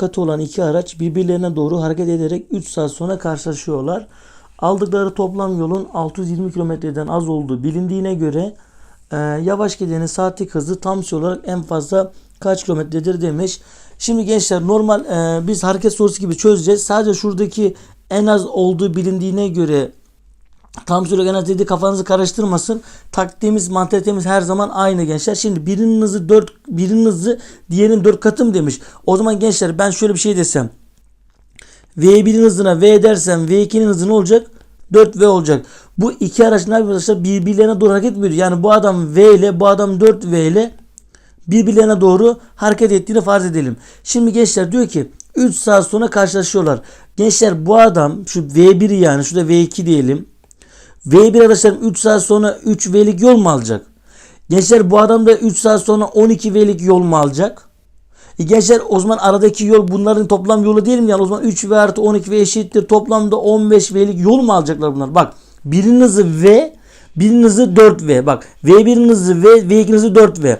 katı olan iki araç birbirlerine doğru hareket ederek 3 saat sonra karşılaşıyorlar. Aldıkları toplam yolun 620 kilometreden az olduğu bilindiğine göre e, yavaş gidenin saatlik hızı tam süre olarak en fazla kaç kilometredir demiş. Şimdi gençler normal e, biz hareket sorusu gibi çözeceğiz. Sadece şuradaki en az olduğu bilindiğine göre Tam süre genel dedi kafanızı karıştırmasın. Taktiğimiz, mantalitemiz her zaman aynı gençler. Şimdi birinin hızı 4, birinin hızı diğerinin 4 katı mı demiş. O zaman gençler ben şöyle bir şey desem. V1'in hızına V dersem V2'nin hızı ne olacak? 4V olacak. Bu iki araç ne yapıyor arkadaşlar? Birbirlerine doğru hareket ediyor. Yani bu adam V ile bu adam 4V ile birbirlerine doğru hareket ettiğini farz edelim. Şimdi gençler diyor ki 3 saat sonra karşılaşıyorlar. Gençler bu adam şu V1'i yani şurada V2 diyelim. V1 arkadaşlarım 3 saat sonra 3 V'lik yol mu alacak? Gençler bu adam da 3 saat sonra 12 V'lik yol mu alacak? E gençler o zaman aradaki yol bunların toplam yolu değil mi? Yani o zaman 3 V artı 12 V eşittir. Toplamda 15 V'lik yol mu alacaklar bunlar? Bak birinin hızı V, birinin hızı 4V. Bak V1'in hızı V, V2'nin hızı 4V.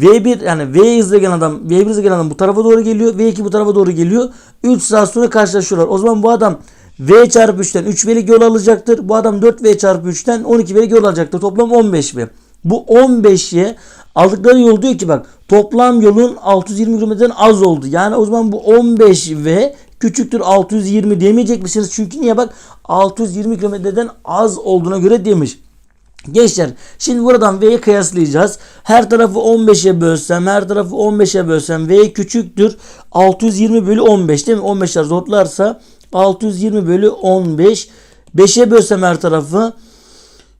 V1 yani V hızla gelen adam, V1 hızla gelen adam bu tarafa doğru geliyor. V2 bu tarafa doğru geliyor. 3 saat sonra karşılaşıyorlar. O zaman bu adam V çarpı 3'ten 3 V'lik yol alacaktır. Bu adam 4V çarpı 3'ten 12 V'lik yol alacaktır. Toplam 15V. Bu 15'ye aldıkları yol diyor ki bak toplam yolun 620 kilometreden az oldu. Yani o zaman bu 15V küçüktür 620 demeyecek misiniz? Çünkü niye bak 620 kilometreden az olduğuna göre demiş. Gençler şimdi buradan V'yi kıyaslayacağız. Her tarafı 15'e bölsem her tarafı 15'e bölsem V küçüktür. 620 bölü 15 değil mi? 15'ler zorlarsa 620 bölü 15. 5'e bölsem her tarafı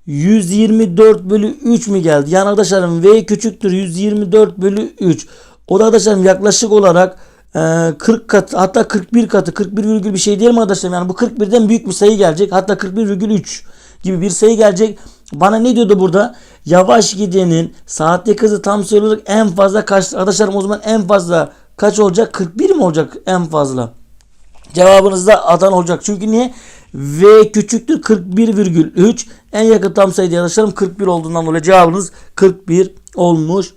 124 bölü 3 mü geldi? Yani arkadaşlarım V küçüktür 124 bölü 3. O da arkadaşlarım yaklaşık olarak e, 40 katı hatta 41 katı 41 virgül bir şey mi arkadaşlarım? Yani bu 41'den büyük bir sayı gelecek. Hatta 41,3 gibi bir sayı gelecek. Bana ne diyordu burada? Yavaş gidenin saatlik hızı tam süre olarak en fazla kaç? Arkadaşlarım o zaman en fazla kaç olacak? 41 mi olacak en fazla? Cevabınız da Adan olacak. Çünkü niye? V küçüktür 41,3. En yakın tam sayı arkadaşlarım 41 olduğundan dolayı cevabınız 41 olmuş